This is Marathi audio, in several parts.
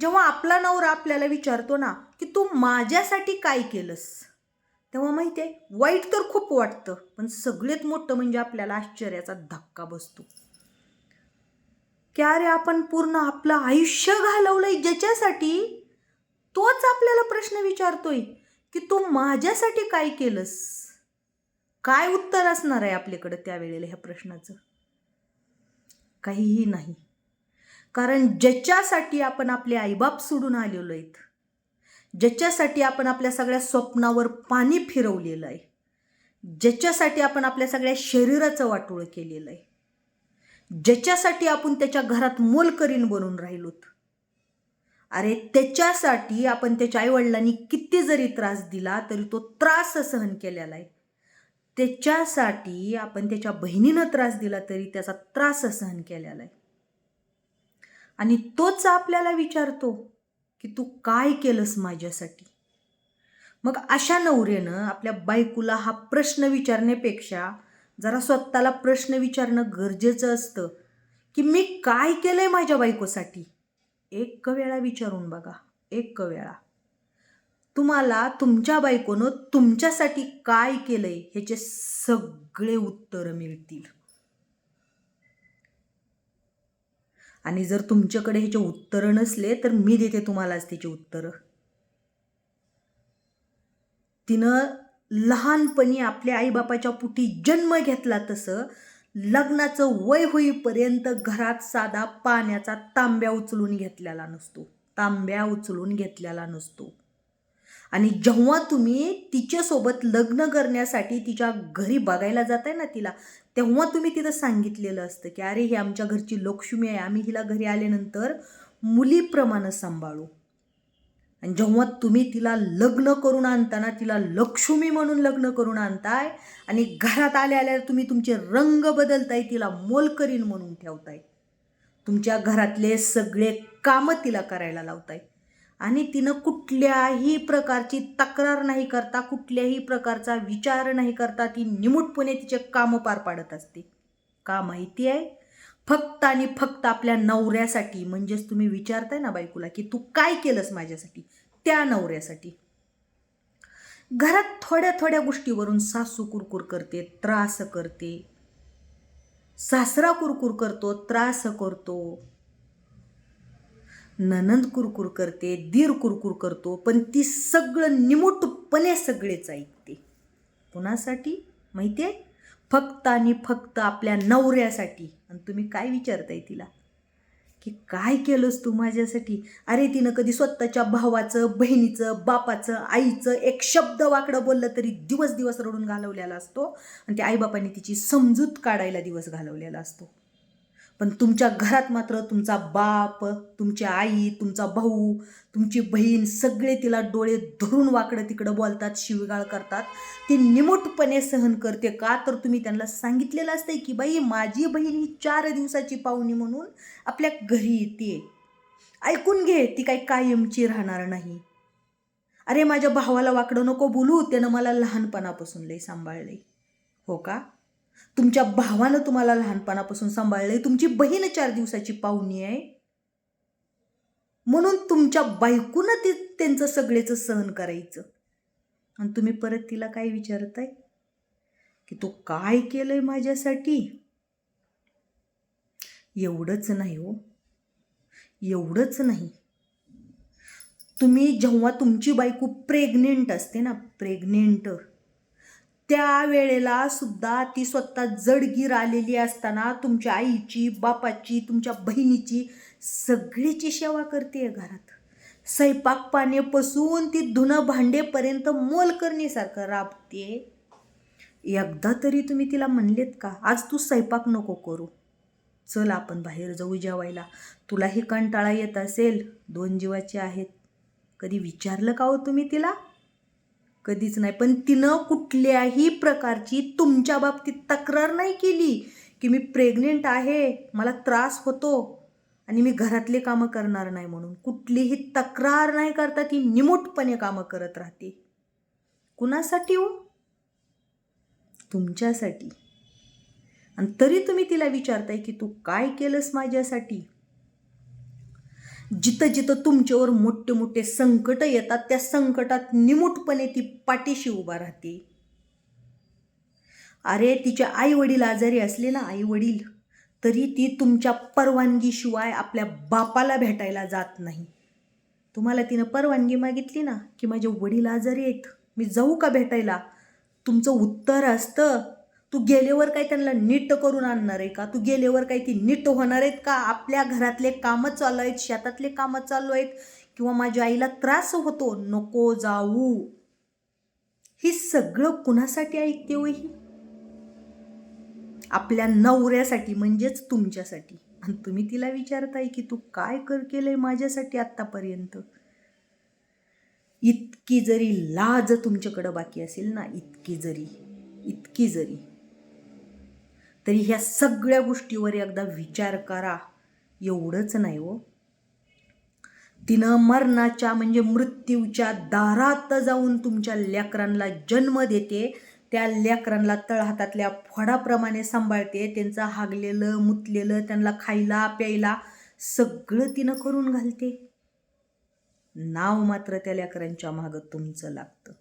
जेव्हा आपला नवरा आपल्याला विचारतो ना की तू माझ्यासाठी काय केलंस? तेव्हा माहिती आहे वाईट तर खूप वाटतं पण सगळ्यात मोठं म्हणजे आपल्याला आश्चर्याचा धक्का बसतो. की अरे आपण पूर्ण आपलं आयुष्य घालवलंय ज्याच्यासाठी? तोच आपल्याला प्रश्न विचारतोय की तू माझ्यासाठी काय केलंस? काय उत्तर असणार आहे आपल्याकडं त्यावेळेला ह्या प्रश्नाचं? काहीही नाही. कारण ज्याच्यासाठी आपण आपले आईबाप सोडून आलेलो आहेत ज्याच्यासाठी आपण आपल्या सगळ्या स्वप्नावर पाणी फिरवलेलं आहे ज्याच्यासाठी आपण आपल्या सगळ्या शरीराचं वाटोळ केलेलं आहे ज्याच्यासाठी आपण त्याच्या घरात मोलकरीण बनून राहिलोत. अरे त्याच्यासाठी आपण त्याच्या आईवडिलांनी किती जरी त्रास दिला तरी तो त्रास सहन केलेला आहे. त्याच्यासाठी आपण त्याच्या बहिणीनं त्रास दिला तरी त्याचा त्रास सहन केलेला आहे. आणि तोच आपल्याला विचारतो की तू काय केलंस माझ्यासाठी? मग अशा नवऱ्यानं आपल्या बायकोला हा प्रश्न विचारण्यापेक्षा जरा स्वतःला प्रश्न विचारणं गरजेचं असतं की मी काय केलं आहे माझ्या बायकोसाठी? एक वेळा विचारून बघा एक वेळा. तुम्हाला तुमच्या बायकोनं तुमच्यासाठी काय केलं आहे ह्याचे सगळे उत्तरं मिळतील. आणि जर तुमच्याकडे ह्याचे उत्तरं नसले तर मी देते तुम्हालाच त्याची उत्तरं. तिनं लहानपणी आपल्या आईबापाच्या पुटी जन्म घेतला तसं लग्नाचं वय होईपर्यंत घरात साधा पाण्याचा तांब्या उचलून घेतलेला नसतो. तांब्या उचलून घेतलेला नसतो. आणि जेव्हा तुम्ही तिच्यासोबत लग्न करण्यासाठी तिच्या घरी बघायला जाताय ना तिला तेव्हा तुम्ही तिथं सांगितलेलं असतं की अरे ही आमच्या घरची लक्ष्मी आहे आम्ही हिला घरी आल्यानंतर मुलीप्रमाणे सांभाळू. आणि जेव्हा तुम्ही तिला लग्न करून आणताना तिला लक्ष्मी म्हणून लग्न करून आणताय आणि घरात आल्या आल्या तुम्ही तुमचे रंग बदलताय तिला मोलकरीण म्हणून ठेवताय तुमच्या घरातले सगळे कामं तिला करायला लावताय. आणि तिनं कुठल्याही प्रकारची तक्रार नाही करता कुठल्याही प्रकारचा विचार नाही करता ती निमूटपणे तिचे कामं पार पाडत असते. का माहिती आहे? फक्त आणि फक्त आपल्या नवऱ्यासाठी. म्हणजेच तुम्ही विचारताय ना बायकोला की तू काय केलंस माझ्यासाठी? त्या नवऱ्यासाठी. घरात थोड्या थोड्या गोष्टीवरून सासू कुरकुर करते त्रास करते. सासरा कुरकुर करतो त्रास करतो. ननंद कुरकुर करते दीर कुरकुर करतो पण ती सगळं निमूटपणे सगळेच ऐकते. कुणासाठी? माहिती आहे? फक्त आणि फक्त आपल्या नवऱ्यासाठी. आणि तुम्ही काय विचारताय तिला? की काय केलंस तू माझ्यासाठी? अरे तिनं कधी स्वतःच्या भावाचं बहिणीचं बापाचं आईचं एक शब्द वाकडं बोललं तरी दिवस दिवस रडून घालवलेला असतो. आणि त्या आईबापांनी तिची समजूत काढायला दिवस घालवलेला असतो. पण तुमच्या घरात मात्र तुमचा बाप तुमची आई तुमचा भाऊ तुमची बहीण सगळे तिला डोळे धरून वाकडं तिकडं बोलतात शिवगाळ करतात. ती निमूटपणे सहन करते का? तर तुम्ही त्यांना सांगितलेलं असतंय की बाई माझी बहीण ही चार दिवसाची पाहुणी म्हणून आपल्या घरी येते. ऐकून घे ती काही कायमची राहणार नाही. अरे माझ्या भावाला वाकडं नको बोलू त्यानं मला लहानपणापासून लई सांभाळलंय. हो का? तुमच्या भावानं तुम्हाला लहानपणापासून सांभाळलंय. तुमची बहीण चार दिवसाची पाहुणी आहे. म्हणून तुमच्या बायकूनं ते त्यांचं सगळेचं सहन करायचं. आणि तुम्ही परत तिला काय विचारताय? की तू काय केलंय माझ्यासाठी? एवढंच नाही हो. एवढंच नाही. तुम्ही जेव्हा तुमची बायको प्रेग्नेंट असते ना प्रेग्नेंट त्या वेळेला सुद्धा ती स्वतः जडगीर आलेली असताना तुमच्या आईची बापाची तुमच्या बहिणीची सगळीची सेवा करते आहे घरात. स्वयंपाक पाण्यापासून ती धुणं भांडेपर्यंत मोल करण्यासारखं राबते. एकदा तरी तुम्ही तिला म्हणलेत का आज तू स्वयंपाक नको करू. चल आपण बाहेर जाऊ जेवायला. तुलाही कंटाळा येत असेल. दोन जीवाचे आहेत. कधी विचारलं का हो तुम्ही तिला? कधीच नाही. पण तिनं कुठल्याही प्रकारची तुमच्या बाबतीत तक्रार नाही केली की मी प्रेग्नेंट आहे मला त्रास होतो आणि मी घरातले कामं करणार नाही म्हणून. कुठलीही तक्रार नाही करता ती निमूटपणे कामं करत राहते. कुणासाठी हो? तुमच्यासाठी. आणि तरी तुम्ही तिला विचारताय की तू काय केलंस माझ्यासाठी? जिथं जिथं तुमच्यावर मोठे मोठे संकट येतात त्या संकटात निमूटपणे ती पाठीशी उभा राहते. अरे तिचे आई वडील आजारी असले ना आई वडील तरी ती तुमच्या परवानगीशिवाय आपल्या बापाला भेटायला जात नाही. तुम्हाला तिनं परवानगी मागितली ना की माझे वडील आजारी आहेत मी जाऊ का भेटायला? तुमचं उत्तर असतं. तू गेल्यावर काय त्यांना नीट करून आणणार आहे का? तू गेल्यावर काय ती नीट होणार आहेत का? आपल्या घरातले कामं चालू आहेत शेतातले कामं चालू आहेत किंवा माझ्या आईला त्रास होतो? नको जाऊ. हे सगळं कुणासाठी ऐकते हो ही? आपल्या नवऱ्यासाठी म्हणजेच तुमच्यासाठी. आणि तुम्ही तिला विचारताय की तू काय कर केलंय माझ्यासाठी आत्तापर्यंत? इतकी जरी लाज तुमच्याकडं बाकी असेल ना इतकी जरी इतकी जरी. तरी ह्या सगळ्या गोष्टीवर एकदा विचार करा. एवढंच नाही हो. तिनं मरणाच्या म्हणजे मृत्यूच्या दारात जाऊन तुमच्या लेकरांना जन्म देते. त्या लेकरांना तळहातातल्या फडाप्रमाणे सांभाळते. त्यांचं हागलेलं मुतलेलं त्यांना खायला प्यायला सगळं तिनं करून घालते. नाव मात्र त्या लेकरांच्या मागं तुमचं लागतं.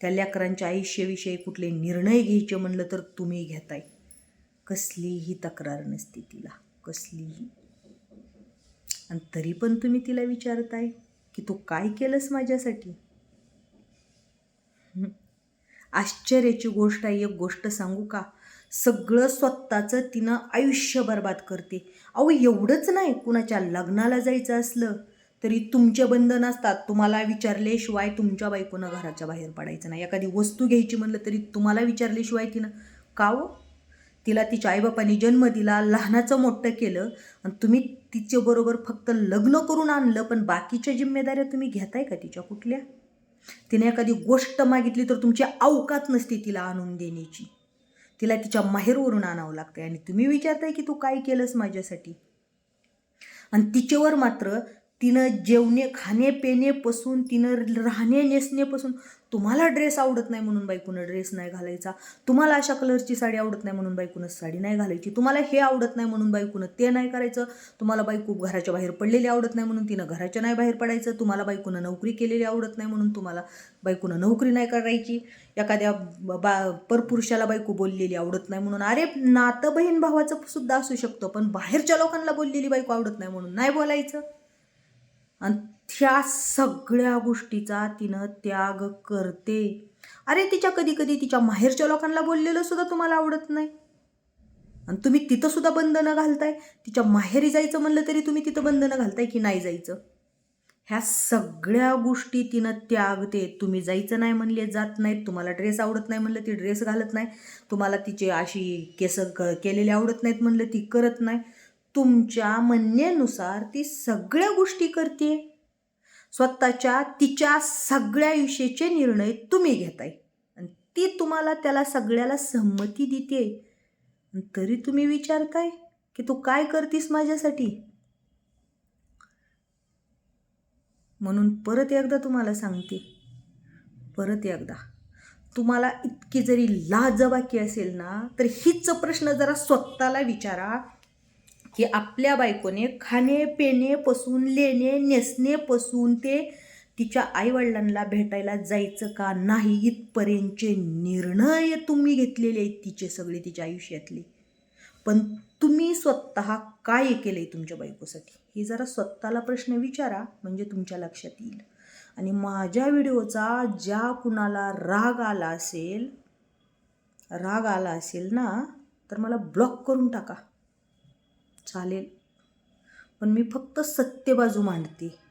त्या लेकरांच्या आयुष्याविषयी कुठले निर्णय घ्यायचे म्हणलं तर तुम्ही घेताय. कसलीही तक्रार नसते तिला कसलीही. आणि तरी पण तुम्ही तिला विचारताय की तू काय केलंस माझ्यासाठी? आश्चर्याची गोष्ट आहे एक गोष्ट सांगू का? सगळं स्वतःचं तिनं आयुष्य बर्बाद करते. अहो एवढंच नाही कुणाच्या लग्नाला जायचं असलं तरी तुमचे बंधन असतात. तुम्हाला विचारल्याशिवाय तुमच्या बायकोनं घराच्या बाहेर पडायचं नाही. एखादी वस्तू घ्यायची म्हणलं तरी तुम्हाला विचारल्याशिवाय तिनं. का हो? तिला तिच्या आईबापाने जन्म दिला लहानाचं मोठं केलं आणि तुम्ही तिच्याबरोबर फक्त लग्न करून आणलं पण बाकीच्या जिम्मेदाऱ्या तुम्ही घेताय का तिच्या कुठल्या? तिने एखादी गोष्ट मागितली तर तुमची अवकात नसते तिला आणून देण्याची. तिला तिच्या माहेरवरून आणावं लागतं आणि तुम्ही विचारताय की तू काय केलंस माझ्यासाठी? आणि तिच्यावर मात्र तिनं जेवणे खाणे पिणेपासून तिनं राहणे नेसणेपासून तुम्हाला ड्रेस आवडत नाही म्हणून बायकोनं ड्रेस नाही घालायचा. तुम्हाला अशा कलरची साडी आवडत नाही म्हणून बायकोनं साडी नाही घालायची. तुम्हाला हे आवडत नाही म्हणून बायकोनं ते नाही करायचं. तुम्हाला बायको घराच्या बाहेर पडलेली आवडत नाही म्हणून तिनं घराच्या नाही बाहेर पडायचं. तुम्हाला बायकोनं नोकरी केलेली आवडत नाही म्हणून तुम्हाला बायकोनं नोकरी नाही करायची. एखाद्या बा परपुरुषाला बायको बोललेली आवडत नाही म्हणून. अरे नातं बहीण भावाचं सुद्धा असू शकतं पण बाहेरच्या लोकांना बोललेली बायको आवडत नाही म्हणून नाही बोलायचं. आणि त्या सगळ्या गोष्टीचा तिनं त्याग करते. अरे तिच्या कधी कधी तिच्या माहेरच्या लोकांना बोललेलं सुद्धा तुम्हाला आवडत नाही? आणि तुम्ही तिथं सुद्धा बंधनं घालताय? तिच्या माहेरी जायचं म्हणलं तरी तुम्ही तिथं बंधनं घालताय की नाही जायचं? ह्या सगळ्या गोष्टी तिनं त्यागते. तुम्ही जायचं नाही म्हणले जात नाहीत. तुम्हाला ड्रेस आवडत नाही म्हणलं ती ड्रेस घालत नाही. तुम्हाला तिचे अशी केस क केलेले आवडत नाहीत म्हणलं ती करत नाही. तुमच्या म्हणण्यानुसार ती सगळ्या गोष्टी करते. स्वतःच्या तिच्या सगळ्या आयुष्याचे निर्णय तुम्ही घेताय. आणि ती तुम्हाला त्याला सगळ्याला संमती देते. तरी तुम्ही विचारताय की तू काय करतीस माझ्यासाठी? म्हणून परत एकदा तुम्हाला सांगते. परत एकदा. तुम्हाला इतकी जरी लाज बाकी असेल ना तर हीच प्रश्न जरा स्वतःला विचारा. की आपल्या बायकोने खाणे पेणेपासून लेणे नेसणेपासून ते तिच्या आईवडिलांना भेटायला जायचं का नाही इथपर्यंतचे निर्णय तुम्ही घेतलेले आहेत तिचे सगळे तिच्या आयुष्यातले. पण तुम्ही स्वतः काय केलं आहे तुमच्या बायकोसाठी? हे जरा स्वतःला प्रश्न विचारा म्हणजे तुमच्या लक्षात येईल. आणि माझ्या व्हिडिओचा ज्या कुणाला राग आला असेल राग आला असेल ना तर मला ब्लॉक करून टाका. चालेल. पण मी फक्त सत्य बाजू मांडते.